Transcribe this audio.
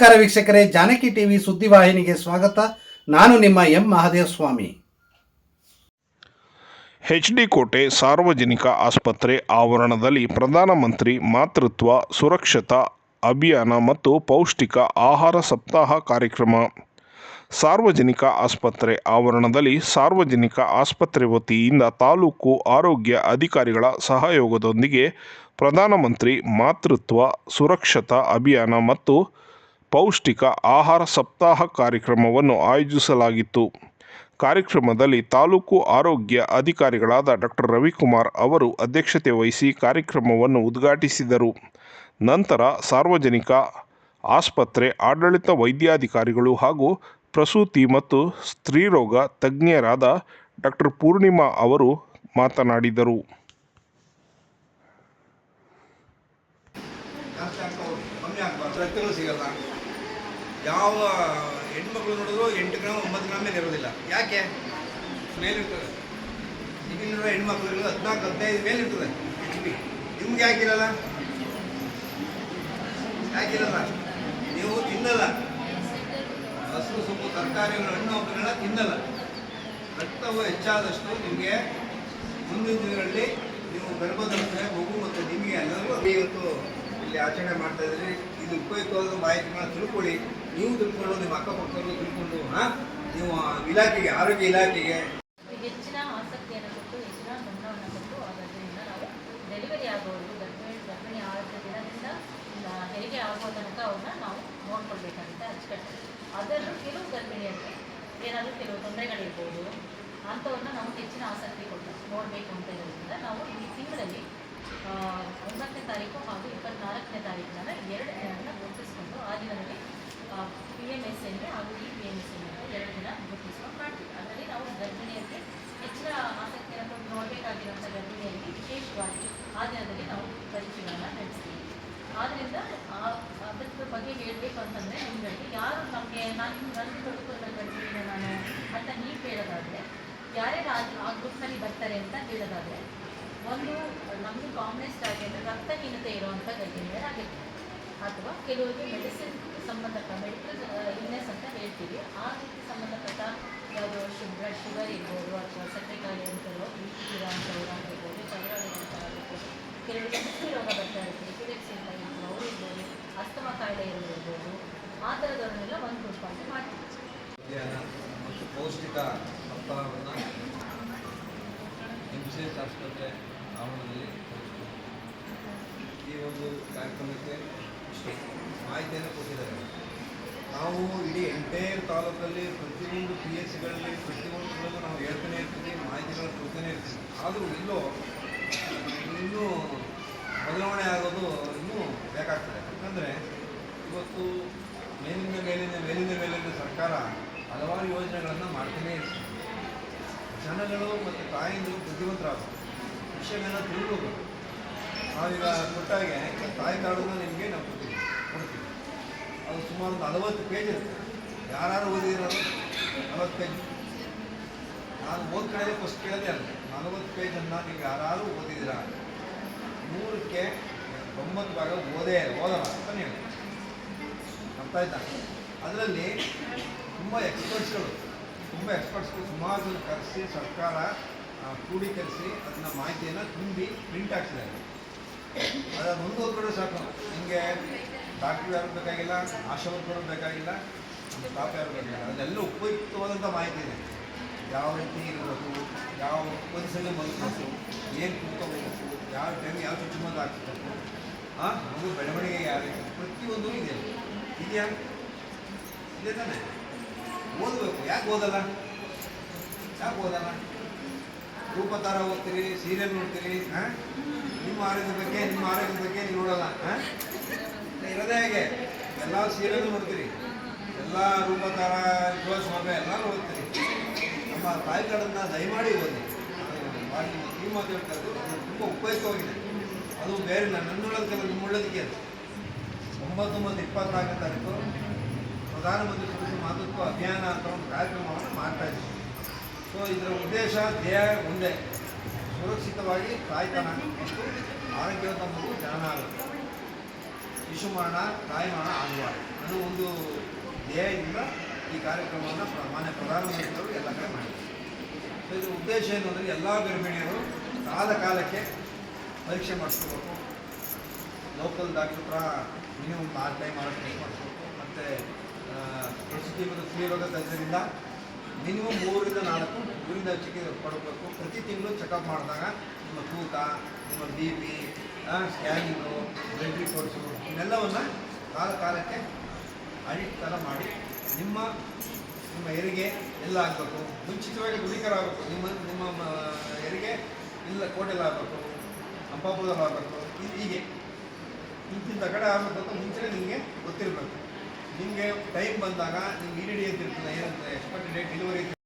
ನಮಸ್ಕಾರ ವೀಕ್ಷಕರೇ, ಜಾನಕಿ ಟಿವಿ ಸುದ್ದಿವಾಹಿನಿಗೆ ಸ್ವಾಗತ. ನಾನು ನಿಮ್ಮ ಎಂ ಮಹಾದೇವ ಸ್ವಾಮಿ ಎಚ್ಡಿ ಕೋಟೆ ಸಾರ್ವಜನಿಕ ಆಸ್ಪತ್ರೆ ಆವರಣದಲ್ಲಿ ಪ್ರಧಾನಮಂತ್ರಿ ಮಾತೃತ್ವ, ಸುರಕ್ಷತಾ ಅಭಿಯಾನ ಮತ್ತು ಪೌಷ್ಟಿಕ ಆಹಾರ ಸಪ್ತಾಹ ಕಾರ್ಯಕ್ರಮ. ಸಾರ್ವಜನಿಕ ಆಸ್ಪತ್ರೆ ಆವರಣದಲ್ಲಿ ಸಾರ್ವಜನಿಕ ಆಸ್ಪತ್ರೆ ವತಿಯಿಂದ ತಾಲೂಕು ಆರೋಗ್ಯ ಅಧಿಕಾರಿಗಳ ಸಹಯೋಗದೊಂದಿಗೆ ಪ್ರಧಾನಮಂತ್ರಿ ಮಾತೃತ್ವ, ಸುರಕ್ಷತಾ ಅಭಿಯಾನ ಮತ್ತು ಪೌಷ್ಟಿಕ ಆಹಾರ ಸಪ್ತಾಹ ಕಾರ್ಯಕ್ರಮವನ್ನು ಆಯೋಜಿಸಲಾಗಿತ್ತು. ಕಾರ್ಯಕ್ರಮದಲ್ಲಿ ತಾಲೂಕು ಆರೋಗ್ಯ ಅಧಿಕಾರಿಗಳಾದ ಡಾಕ್ಟರ್ ರವಿಕುಮಾರ್ ಅವರು ಅಧ್ಯಕ್ಷತೆ ವಹಿಸಿ ಕಾರ್ಯಕ್ರಮವನ್ನು ಉದ್ಘಾಟಿಸಿದರು. ನಂತರ ಸಾರ್ವಜನಿಕ, ಆಸ್ಪತ್ರೆ, ಆಡಳಿತ ವೈದ್ಯಾಧಿಕಾರಿಗಳು ಹಾಗೂ ಪ್ರಸೂತಿ ಮತ್ತು ಸ್ತ್ರೀರೋಗ ತಜ್ಞರಾದ ಡಾಕ್ಟರ್ ಪೂರ್ಣಿಮಾ ಅವರು ಮಾತನಾಡಿದರು. ಯಾವ ಹೆಣ್ಮಕ್ಳು ನೋಡಿದ್ರು ಎಂಟು ಗ್ರಾಮ್ ಒಂಬತ್ತು ಗ್ರಾಮ್ ಮೇಲೆ ಇರೋದಿಲ್ಲ. ಯಾಕೆ? ಮೇಲಿರ್ತದೆ. ಈಗಿನ ಹೆಣ್ಮಕ್ಳು ಹದಿನಾಲ್ಕು, ಹದಿನೈದು ಮೇಲೆ ಇರ್ತದೆ ಎಚ್ ಬಿ ನಿಮ್ಗೆ ಯಾಕಿರಲ್ಲ? ಯಾಕಿರಲ್ಲ? ನೀವು ತಿನ್ನಲ್ಲ. ಹಸು, ಸೊಪ್ಪು ತರಕಾರಿಗಳು ಹಣ್ಣು ಹಂಪಲುಗಳನ್ನ ತಿನ್ನಲ್ಲ. ರಕ್ತವು ಹೆಚ್ಚಾದಷ್ಟು ನಿಮಗೆ ಮುಂದಿನ ದಿನಗಳಲ್ಲಿ ನೀವು ಗರ್ಭಧರಿಸಿದ್ರೆ ಮಗು ಮತ್ತು ನಿಮಗೆ ಅನ್ನೋದು ಇವತ್ತು ಇಲ್ಲಿ ಆಚರಣೆ ಮಾಡ್ತಾ ಇದ್ರಿ ಇದು ಉಪಯುಕ್ತವಾದ ಮಾಹಿತಿಗಳನ್ನ ತಿಳ್ಕೊಳ್ಳಿ. ನೀವು ತಿಳ್ಕೊಂಡು, ನಿಮ್ಮ ಅಕ್ಕಪಕ್ಕದವರು ತಿಳ್ಕೊಂಡು, ಹಾಂ? ನೀವು ಇಲಾಖೆಗೆ, ಆರೋಗ್ಯ ಇಲಾಖೆಗೆ. ಹೆಚ್ಚಿನ ಆಸಕ್ತಿಯನ್ನು ಕೊಟ್ಟು ಹೆಚ್ಚಿನ ಗಮನವನ್ನು ಕೊಟ್ಟು, ಅದರಿಂದ ನಾವು ಡೆಲಿವರಿ ಆಗೋದು ಗರ್ಭಿಣಿ ಗರ್ಭಿಣಿ ಆದ ದಿನದಿಂದ ಹೆರಿಗೆ ಆಗೋ ತನಕ ಅವ್ರನ್ನ ನಾವು ನೋಡ್ಕೊಳ್ಬೇಕಾಗುತ್ತೆ ಅಚ್ಚುಕಟ್ಟು ಅದರಲ್ಲೂ ಕೆಲವು ಗರ್ಭಿಣಿಯರಿಗೆ ಏನಾದರೂ ಕೆಲವು ತೊಂದರೆಗಳಿರ್ಬೋದು, ಅಂಥವ್ರನ್ನ ನಾವು ಹೆಚ್ಚಿನ ಆಸಕ್ತಿ ಕೊಟ್ಟು ನೋಡಬೇಕು ಅಂತ ಇರೋದ್ರಿಂದ ನಾವು ಈ ತಿಂಗಳಲ್ಲಿ ಒಂಬತ್ತನೇ ತಾರೀಕು ಹಾಗೂ ಇಪ್ಪತ್ನಾಲ್ಕನೇ ತಾರೀಕಿನ ಎರಡು ದಿನವನ್ನು ಗುರುತಿಸ್ಕೊಂಡು ಆ ದಿನದಲ್ಲಿ ಪಿ ಎಂ ಎಸ್ ಎನ್ ಹಾಗೂ E P M S N ಎರಡು ದಿನ ಗುರುತಿಸುವ ಮಾಡ್ತೀವಿ. ಅದರಲ್ಲಿ ನಾವು ಗರ್ಭಿಣಿಯರಿಗೆ ಹೆಚ್ಚಿನ ಆಸಕ್ತಿಯನ್ನು ನೋಡಬೇಕಾಗಿರುವಂಥ ಗರ್ಭಿಣಿಯರಿಗೆ ವಿಶೇಷವಾಗಿ ಆ ದಿನದಲ್ಲಿ ನಾವು ಪರೀಕ್ಷೆಗಳನ್ನು ನಡೆಸ್ತೀವಿ. ಆದ್ದರಿಂದ ಅದ್ರ ಬಗ್ಗೆ ಹೇಳಬೇಕು ಅಂತಂದರೆ ನಿಮಗೆ ಯಾರು ನಮಗೆ ನಾನು ನನ್ನ ಅಂತ ಗರ್ಭಿಣಿನ ನಾನು ಅಂತ ನೀವು ಹೇಳೋದಾದರೆ, ಯಾರ್ಯಾರು ಆ ಗ್ರೂಪ್ನಲ್ಲಿ ಬರ್ತಾರೆ ಅಂತ ಹೇಳೋದಾದರೆ, ಒಂದು ನಮಗೆ ಕಾಮನೆಸ್ಟ್ ಆಗಿ ಅಂದರೆ ರಕ್ತಹೀನತೆ ಇರುವಂಥ ಗರ್ಭಿಣಿಯರಾಗಿರ್ತಾರೆ. ಅಥವಾ ಕೆಲವರಿಗೆ ಮೆಡಿಸಿನ್ ಸಂಬಂಧಪಟ್ಟ ಮೆಡಿಕಲ್ ಇಲ್ನೆಸ್ ಅಂತ ಹೇಳ್ತೀವಿ. ಆ ರೀತಿ ಸಂಬಂಧಪಟ್ಟ ಯಾವುದೋ ಶುಗರ್ ಶುಗರ್ ಇರ್ಬೋದು ಅಥವಾ ಸಕ್ಕರೆ ಕಾಯಿಲೆ ಅಂತಲೋ ಬಿ ಪಿ ಆಗಿರ್ಬೋದು ಥೈರಾಯ್ಡ್ ಆಗಿರ್ಬೋದು, ಕೆಲವರಿಗೆ ಸಕ್ಕರೆ ರೋಗ ಬರ್ತಾ ಇರುತ್ತೆ ಎಪಿಲೆಪ್ಸಿ ಅಂತ ಇರ್ಬೋದು, ಅವರು ಇರ್ಬೋದು, ಅಸ್ತಮ ಕಾಯಿಲೆ ಇರ್ಬೋದು, ಆ ಥರದವ್ರನ್ನೆಲ್ಲ ಒಂದು ಗ್ರೂಪ್ ಅಂತ ಮಾಡ್ತೀವಿ. ಪೌಷ್ಟಿಕ ಆಸ್ಪತ್ರೆ ಆವರಣದಲ್ಲಿ ಈ ಒಂದು ಕಾರ್ಯಕ್ರಮಕ್ಕೆ ಮಾಹಿತಿಯನ್ನು ಕೊಟ್ಟಿದ್ದಾರೆ. ನಾವು ಇಡೀ ಎಂಟೈರ್ ತಾಲೂಕಲ್ಲಿ ಪ್ರತಿಯೊಂದು ಪಿ ಎಸ್ ಸಿಗಳಲ್ಲಿ ಪ್ರತಿಯೊಂದು ಕಡೆಗೂ ನಾವು ಹೇಳ್ತಾನೆ ಇರ್ತೀವಿ, ಮಾಹಿತಿಗಳನ್ನು ಕೊಡ್ತಾನೆ ಇರ್ತೀವಿ. ಆದರೂ ಇಲ್ಲೂ, ಇನ್ನೂ ಬದಲಾವಣೆ ಆಗೋದು ಇನ್ನೂ ಬೇಕಾಗ್ತದೆ. ಯಾಕಂದರೆ ಇವತ್ತು ಮೇಲಿಂದ ಮೇಲಿಂದ ಮೇಲಿಂದ ಮೇಲಿಂದ ಸರ್ಕಾರ ಹಲವಾರು ಯೋಜನೆಗಳನ್ನು ಮಾಡ್ತಾನೇ ಇರ್ತದೆ ಜನಗಳು ಮತ್ತು ತಾಯಿಂದರು ಬುದ್ಧಿವಂತರಾಗಬೇಕು ವಿಷಯಗಳನ್ನ ತಿಳಿಬೇಕು ನಾವೀಗ ಕೊಟ್ಟಾಗೆ ತಾಯಿ ಕಾಡೋದು ನಿಮಗೆ ನಾವು ಅದು ಸುಮಾರು ನಲವತ್ತು ಪೇಜ್ ಇರುತ್ತೆ. ಯಾರು ಓದಿರೋದು ನಲವತ್ತು ಪೇಜ್ ನಾನು ಓದ್ ಫಸ್ಟ್ ಕೇಳಿದೆ ಅಲ್ಲ, ನಲವತ್ತು ಪೇಜನ್ನು ನೀವು ಯಾರು ಓದಿದ್ದೀರಾ ನೂರಕ್ಕೆ ತೊಂಬತ್ತು ಭಾಗ ಓದೇ, ಓದಲ್ಲ ಅಂತ ನೀವು ಅರ್ಥ ಆಯ್ತಾ ಅದರಲ್ಲಿ ತುಂಬ ಎಕ್ಸ್ಪರ್ಟ್ಸ್ಗಳು ತುಂಬ ಎಕ್ಸ್ಪರ್ಟ್ಸ್ಗಳು ಸುಮಾರು ಕರೆಸಿ ಸರ್ಕಾರ ಕ್ರೋಢೀಕರಿಸಿ ಅದನ್ನ ಮಾಹಿತಿಯನ್ನು ತುಂಬಿ ಪ್ರಿಂಟ್ ಹಾಕ್ಸಿದ್ದಾರೆ. ಅದನ್ನು ಒಂದು ಕಡೆ ಸಾಕು. ನಿಮಗೆ ಡಾಕ್ಟ್ರು ಯಾರು ಬೇಕಾಗಿಲ್ಲ ಆಶಾ ವರ್ಕರು ಬೇಕಾಗಿಲ್ಲ ಸ್ಟಾಫ್ ಯಾರು ಬೇಕಾಗಿಲ್ಲ. ಅದೆಲ್ಲ ಉಪಯುಕ್ತವಾದಂಥ ಮಾಹಿತಿ ಇದೆ. ಯಾವ ರೀತಿ ಇರಬೇಕು, ಯಾವ ಪೊಲೀಸಲ್ಲಿ ಮಲಗಬೇಕು ಏನು ಕೂತ್ಕೋಬೇಕು, ಯಾವ ಟೈಮ್ ಯಾವ ಚುಚ್ಚುಮದ್ದು ಹಾಕಿಸ್ಬೇಕು ಹಾಂ ಮಗು ಬೆಳವಣಿಗೆ ಯಾರು ರೀತಿ ಪ್ರತಿಯೊಂದು ಇದೆ. ಇದೆಯಾ? ಇದೆ ತಾನೆ. ಓದಬೇಕು. ಯಾಕೆ ಓದಲ್ಲ? ಯಾಕೆ ಓದಲ್ಲ? ರೂಪತಾರ ಓದ್ತೀರಿ ಸೀರಿಯಲ್ ನೋಡ್ತೀರಿ ಹಾಂ ನಿಮ್ಮ ಆರೋಗ್ಯದ ಬಗ್ಗೆ, ನಿಮ್ಮ ಆರೋಗ್ಯದ ಬಗ್ಗೆ ನೀವು ನೋಡಲ್ಲ ಹಾಂ ಇರೋದೇ ಹೇಗೆ? ಎಲ್ಲ ಸೀರಿಯಲ್ ನೋಡ್ತೀರಿ ಎಲ್ಲ ಜೋಶ್ ಮಗ ಎಲ್ಲ ನೋಡ್ತೀರಿ ನಮ್ಮ ತಾಯಿಗಳನ್ನ ದಯಮಾಡಿ ಓದಿ ಮಾಡಿ ಈ ಮಾತು ಹೇಳ್ತಾ ತುಂಬ ಉಪಯುಕ್ತವಾಗಿದೆ. ಅದು ಬೇರೆ ನನ್ನೊಳದಕ್ಕೆಲ್ಲ ನಿಮ್ಮೊಳ್ಳದಕ್ಕೆ ಅದು. ಒಂಬತ್ತೊಂಬತ್ತು ಇಪ್ಪತ್ನಾಲ್ಕು ತಾರೀಕು ಪ್ರಧಾನಮಂತ್ರಿ ಕುರಿತು ಮಾತೃತ್ವ ಅಭಿಯಾನ ಅಂತ ಒಂದು ಕಾರ್ಯಕ್ರಮವನ್ನು ಮಾಡ್ತಾ ಇದ್ದೀವಿ. ಸೊ, ಇದರ ಉದ್ದೇಶ ಧ್ಯೇಯ ಒಂದೇ. ಸುರಕ್ಷಿತವಾಗಿ ತಾಯ್ತನ ಮತ್ತು ಆರೋಗ್ಯವಂತ ಮಗು ಜನನ ಆಗುತ್ತೆ. ಶಿಶು ತಾಯಿಮರಣ ತಾಯಿ ಮರಣ ಆಗಬಾರ್ದು ಅನ್ನೋ ಒಂದು ಧ್ಯೇಯದಿಂದ ಈ ಕಾರ್ಯಕ್ರಮವನ್ನು ಮಾನ್ಯ ಪ್ರಧಾನಮಂತ್ರಿಗಳು ಎಲ್ಲ ಕಡೆ ಮಾಡಿದ್ದಾರೆ ಇದರ ಇದು ಉದ್ದೇಶ ಏನು ಅಂದರೆ ಎಲ್ಲ ಗರ್ಭಿಣಿಯರು ಕಾಲ ಕಾಲಕ್ಕೆ ಪರೀಕ್ಷೆ ಮಾಡಿಸ್ಕೋಬೇಕು. ಲೋಕಲ್ ಡಾಕ್ಟರ್ ಹತ್ರ ಮಿನಿಮಮ್ ಆರು ಟೈಮ್ ಆರು ಟೈಮ್ ಮಾಡಿಸ್ಬೇಕು ಮತ್ತು ಪ್ರಸೂತಿ ಮತ್ತು ಸ್ತ್ರೀರೋಗ ತಜ್ಞರಿಂದ ಮಿನಿಮಮ್ ಮೂರರಿಂದ ನಾಲ್ಕು ಊರಿಂದ ಚಿಕಿತ್ಸೆ ಪಡಬೇಕು. ಪ್ರತಿ ತಿಂಗಳು ಚೆಕಪ್ ಮಾಡಿದಾಗ ನಿಮ್ಮ ತೂಕ, ನಿಮ್ಮ B P scanning blood reports ಇವನ್ನೆಲ್ಲವನ್ನು ಕಾಲ ಕಾಲಕ್ಕೆ ಆಡಿಟ್ ಥರ ಮಾಡಿ ನಿಮ್ಮ ನಿಮ್ಮ ಹೆರಿಗೆ ಎಲ್ಲ ಆಗಬೇಕು. ಮುಂಚಿತವಾಗಿ ಗುಣಿಕರ ಆಗಬೇಕು. ನಿಮ್ಮ ನಿಮ್ಮ ಹೆರಿಗೆ ಇಲ್ಲ ಕೋಟೆಲ್ಲ ಆಗಬೇಕು. ಅಂಪಾಪುರದಲ್ಲಿ ಆಗಬೇಕು. ಇದು ಹೀಗೆ. ಇಂತಿಂಥ ಕಡೆ ಆಗಬೇಕು ಅಂತ ಮುಂಚೆನೇ ನಿಮಗೆ ಗೊತ್ತಿರಬೇಕು. ನಿಮಗೆ ಟೈಮ್ ಬಂದಾಗ ನಿಮ್ಗೆ ಇ ಡಿ ಅಂತ ಇರ್ತದೆ. ಏನಂತ ಎಕ್ಸ್ಪೆಕ್ಟೆಡ್ ಡೇಟ್ ಡೆಲಿವರಿ